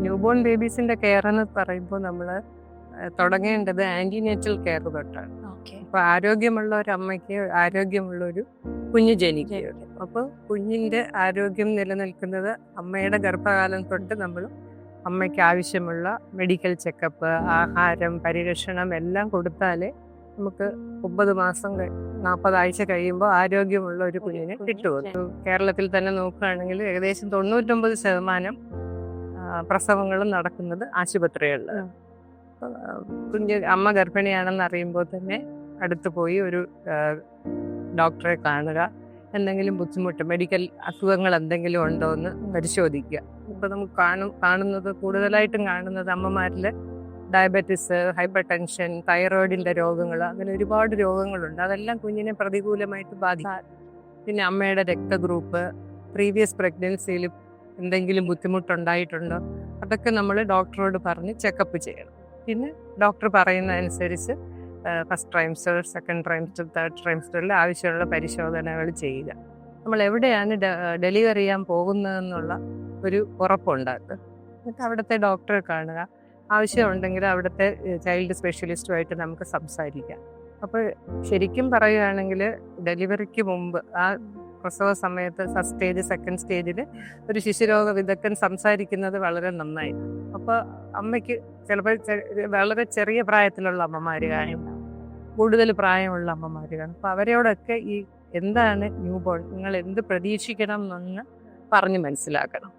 Newborn ബേബീസിന്റെ care എന്ന് പറയുമ്പോൾ നമ്മൾ തുടങ്ങേണ്ടത് ആന്റിനേറ്റൽ കെയർ തൊട്ടാണ്. അപ്പൊ ആരോഗ്യമുള്ള ഒരു അമ്മയ്ക്ക് ആരോഗ്യമുള്ള ഒരു കുഞ്ഞ് ജനിക്കുകയുള്ളു അപ്പോൾ കുഞ്ഞിന്റെ ആരോഗ്യം നിലനിൽക്കുന്നത് അമ്മയുടെ ഗർഭകാലം തൊട്ട് നമ്മൾ അമ്മയ്ക്ക് ആവശ്യമുള്ള മെഡിക്കൽ ചെക്കപ്പ് ആഹാരം പരിരക്ഷണം എല്ലാം കൊടുത്താലേ നമുക്ക് ഒമ്പത് മാസം നാൽപ്പതാഴ്ച കഴിയുമ്പോൾ ആരോഗ്യമുള്ള ഒരു കുഞ്ഞിനെ കിട്ടുമല്ലോ കേരളത്തിൽ തന്നെ നോക്കുകയാണെങ്കിൽ ഏകദേശം തൊണ്ണൂറ്റൊമ്പത് ശതമാനം പ്രസവങ്ങളും നടക്കുന്നത് ആശുപത്രികളിൽ കുഞ്ഞ് അമ്മ ഗർഭിണിയാണെന്ന് അറിയുമ്പോൾ തന്നെ അടുത്ത് പോയി ഒരു ഡോക്ടറെ കാണുക. എന്തെങ്കിലും ബുദ്ധിമുട്ട് മെഡിക്കൽ അസുഖങ്ങൾ എന്തെങ്കിലും ഉണ്ടോ എന്ന് പരിശോധിക്കുക. ഇപ്പൊ നമുക്ക് കാണും കാണുന്നത് കൂടുതലായിട്ടും കാണുന്നത് അമ്മമാരിൽ ഡയബറ്റിസ് ഹൈപ്പർ ടെൻഷൻ തൈറോയിഡിന്റെ രോഗങ്ങൾ അങ്ങനെ ഒരുപാട് രോഗങ്ങളുണ്ട്. അതെല്ലാം കുഞ്ഞിനെ പ്രതികൂലമായിട്ട് ബാധിക്കും. പിന്നെ അമ്മയുടെ രക്തഗ്രൂപ്പ് പ്രീവിയസ് പ്രഗ്നൻസിയിൽ എന്തെങ്കിലും ബുദ്ധിമുട്ടുണ്ടായിട്ടുണ്ടോ? അതൊക്കെ നമ്മൾ ഡോക്ടറോട് പറഞ്ഞ് ചെക്കപ്പ് ചെയ്യണം. പിന്നെ ഡോക്ടർ പറയുന്ന അനുസരിച്ച് first trimester second trimester third ട്രൈംസ്റ്ററിൽ ആവശ്യമുള്ള പരിശോധനകൾ ചെയ്യുക. നമ്മൾ എവിടെയാണ് ഡെലിവറി ചെയ്യാൻ പോകുന്നതെന്നുള്ള ഒരു ഉറപ്പുണ്ടാക്കുക. എന്നിട്ട് അവിടുത്തെ ഡോക്ടറെ കാണുക. ആവശ്യമുണ്ടെങ്കിൽ അവിടുത്തെ ചൈൽഡ് സ്പെഷ്യലിസ്റ്റുമായിട്ട് നമുക്ക് സംസാരിക്കാം. അപ്പോൾ ശരിക്കും പറയുകയാണെങ്കിൽ ഡെലിവറിക്ക് മുമ്പ് ആ പ്രസവ സമയത്ത് ഫസ്റ്റ് സ്റ്റേജ് സെക്കൻഡ് സ്റ്റേജിൽ ഒരു ശിശുരോഗ വിദഗ്ധൻ സംസാരിക്കുന്നത് വളരെ നന്നായി. അപ്പോൾ അമ്മയ്ക്ക് ചിലപ്പോൾ വളരെ ചെറിയ പ്രായത്തിലുള്ള അമ്മമാർ കാണും കൂടുതൽ പ്രായമുള്ള അമ്മമാർ കാണും അപ്പോൾ അവരോടൊക്കെ ഈ എന്താണ് ന്യൂ ബോൺ നിങ്ങൾ എന്ത് പ്രതീക്ഷിക്കണം എന്ന് പറഞ്ഞ് മനസ്സിലാക്കണം.